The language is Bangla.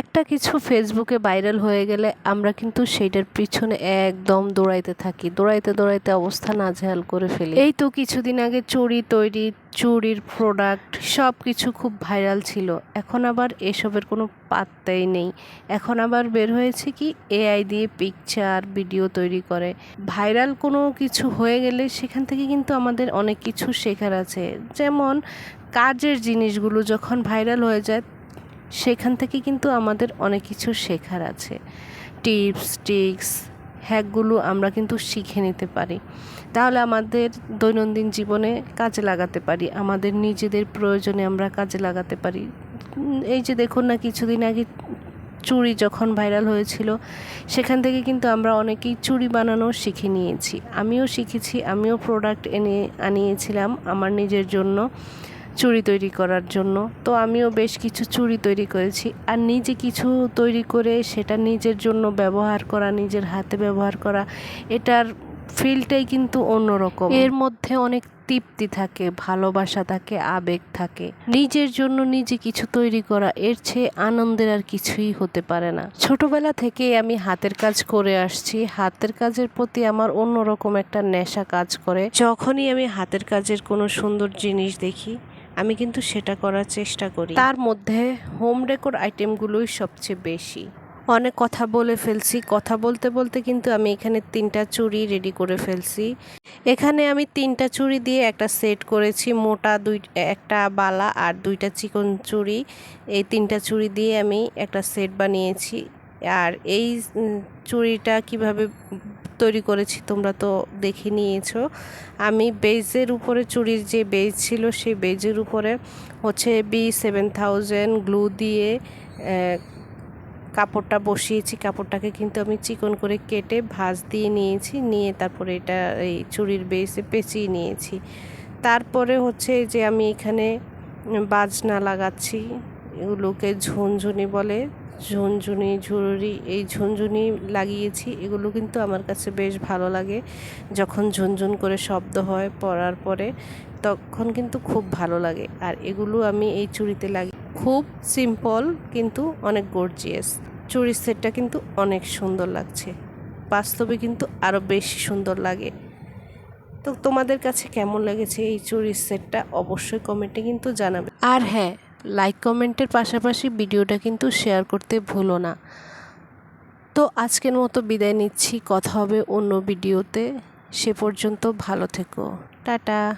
একটা কিছু ফেসবুকে ভাইরাল হয়ে গেলে আমরা কিন্তু সেইটার পিছনে একদম দৌড়াইতে থাকি। দৌড়াইতে দৌড়াইতে অবস্থা নাজেহাল করে ফেলি। এই তো কিছুদিন আগে চুরি তৈরি, চুরির প্রোডাক্ট সব কিছু খুব ভাইরাল ছিল। এখন আবার এসবের কোনো পাত্তাই নেই। এখন আবার বের হয়েছে কি এআই দিয়ে পিকচার ভিডিও তৈরি করে। ভাইরাল কোনো কিছু হয়ে গেলে সেখান থেকে কিন্তু আমাদের অনেক কিছু শেখার আছে। যেমন কাজের জিনিসগুলো যখন ভাইরাল হয়ে যায় সেখান থেকে কিন্তু আমাদের অনেক কিছু শেখার আছে। টিপস, ট্রিক্স, হ্যাকগুলো আমরা কিন্তু শিখে নিতে পারি। তাহলে আমাদের দৈনন্দিন জীবনে কাজে লাগাতে পারি। আমাদের নিজেদের প্রয়োজনে আমরা কাজে লাগাতে পারি। এই যে দেখুন না, কিছুদিন আগে চুড়ি যখন ভাইরাল হয়েছিল, সেখান থেকে কিন্তু আমরা অনেকেই চুড়ি বানানো শিখে নিয়েছি। আমিও শিখেছি, আমিও প্রোডাক্ট এনে আনিয়েছিলাম আমার নিজের জন্য। চুড়ি তৈরি করার জন্য। তো আমিও বেশ কিছু চুড়ি তৈরি করেছি। আর নিজে কিছু তৈরি করে সেটা নিজের জন্য ব্যবহার করা, নিজের হাতে ব্যবহার করা, এটার ফিলটাই কিন্তু অন্যরকম। এর মধ্যে অনেক তৃপ্তি থাকে, ভালোবাসা থাকে, আবেগ থাকে। নিজের জন্য নিজে কিছু তৈরি করা, এর চেয়ে আনন্দের আর কিছুই হতে পারে না। ছোটবেলা থেকেই আমি হাতের কাজ করে আসছি। হাতের কাজের প্রতি আমার অন্যরকম একটা নেশা কাজ করে। যখনই আমি হাতের কাজের কোনো সুন্দর জিনিস দেখি আমি কিন্তু সেটা করার চেষ্টা করি। তার মধ্যে হোম ডেকোর আইটেমগুলোই সবচেয়ে বেশি। অনেক কথা বলে ফেলছি, কথা বলতে বলতে কিন্তু আমি এখানে তিনটা চুড়ি রেডি করে ফেলছি। এখানে আমি তিনটা চুড়ি দিয়ে একটা সেট করেছি, মোটা দুই, একটা বালা আর দুইটা চিকন চুড়ি। এই তিনটা চুড়ি দিয়ে আমি একটা সেট বানিয়েছি। আর এই চুড়িটা কীভাবে তৈরি করেছি, তোমরা তো দেখে নিয়েছো। আমি বেজের উপরে চুড়ির যে বেজ ছিল, সেই বেজের উপরে হচ্ছে বি সেভেন থাউজেন্ড গ্লু দিয়ে কাপড়টা বসিয়েছি। কাপড়টাকে কিন্তু আমি চিকন করে কেটে ভাঁজ দিয়ে নিয়েছি, নিয়ে তারপরে এটা এই চুড়ির বেসে পেঁচিয়ে নিয়েছি। তারপরে হচ্ছে যে আমি এখানে বাজনা লাগাচ্ছি। এগুলোকে ঝুনঝুনি বলে, ঝুনঝুনি ঝুড়ি এই ঝুনঝুনি লাগিয়েছি, এগুলো কিন্তু আমার কাছে বেশ ভালো লাগে। যখন ঝুনঝুন করে শব্দ হয় পরার পরে, তখন কিন্তু খুব ভালো লাগে। আর এগুলো আমি এই চুড়িতে লাগি, খুব সিম্পল কিন্তু অনেক গর্জিয়াস চুড়ির সেটটা কিন্তু অনেক সুন্দর লাগছে। বাস্তবে কিন্তু আরও বেশি সুন্দর লাগে। তো তোমাদের কাছে কেমন লেগেছে এই চুড়ির সেটটা অবশ্যই কমেন্টে কিন্তু জানাবে। আর হ্যাঁ লাইক কমেন্টের পাশাপাশি ভিডিওটা কিন্তু শেয়ার করতে ভুলো না। তো আজকের মতো বিদায় নিচ্ছি। কথা হবে অন্য ভিডিওতে। সে পর্যন্ত ভালো থেকো। টাটা।